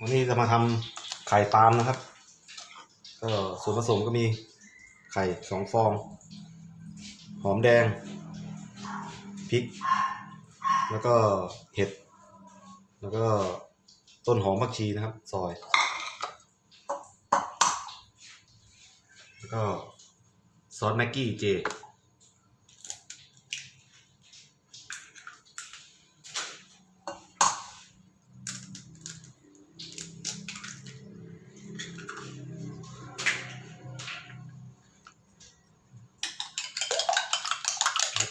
วันนี้จะมาทำไข่ปาล์มนะครับ ก็ส่วนผสมก็มีไข่สองฟอง หอมแดง พริก แล้วก็เห็ด แล้วก็ต้นหอมผักชีนะครับ ซอย แล้วก็ซอสแม็กกี้เจ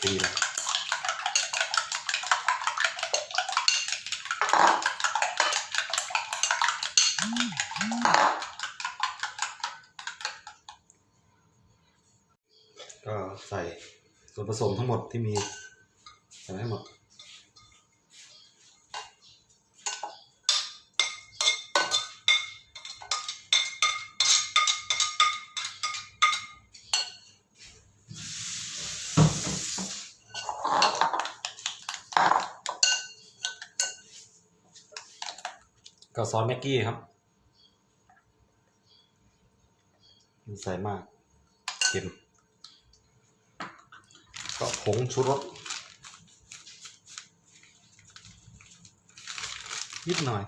ตีล้วก็ใส่ส่วนผสมทั้งหมดที่มีใส่ให้หมด ก็ซอสแม็กกี้ครับมันใส่มากเค็มก็ผงชูรสนิดหน่อย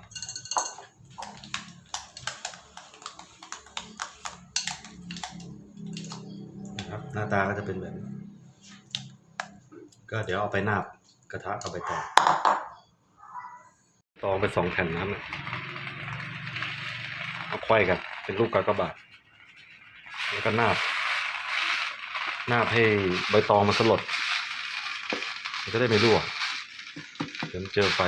นะครับ หน้าตาก็จะเป็นแบบนี้ ก็เดี๋ยวเอาไปนาบกระทะเอาไปต่อตองไปสองแผ่นนะครับ เอาไขว้กัน เป็นรูปกากบาท แล้วก็นาบนาบให้ใบตองมันสลด มันจะได้ไม่รั่วเดี๋ยวมันเจอไฟ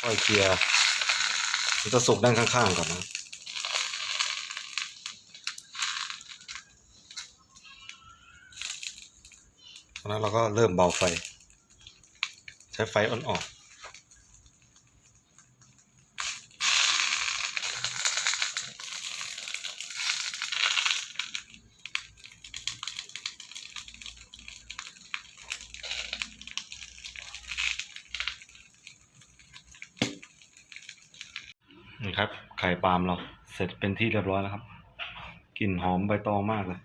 ค่อยเคลียร์มันจะสุกด้านข้างๆก่อนนะ ตอนนั้นเราก็เริ่มเบาไฟ ใช้ไฟอ่อนๆนี่ครับ ไข่ปาล์มเราเสร็จเป็นที่เรียบร้อยแล้วครับ กลิ่นหอมใบตองมากเลย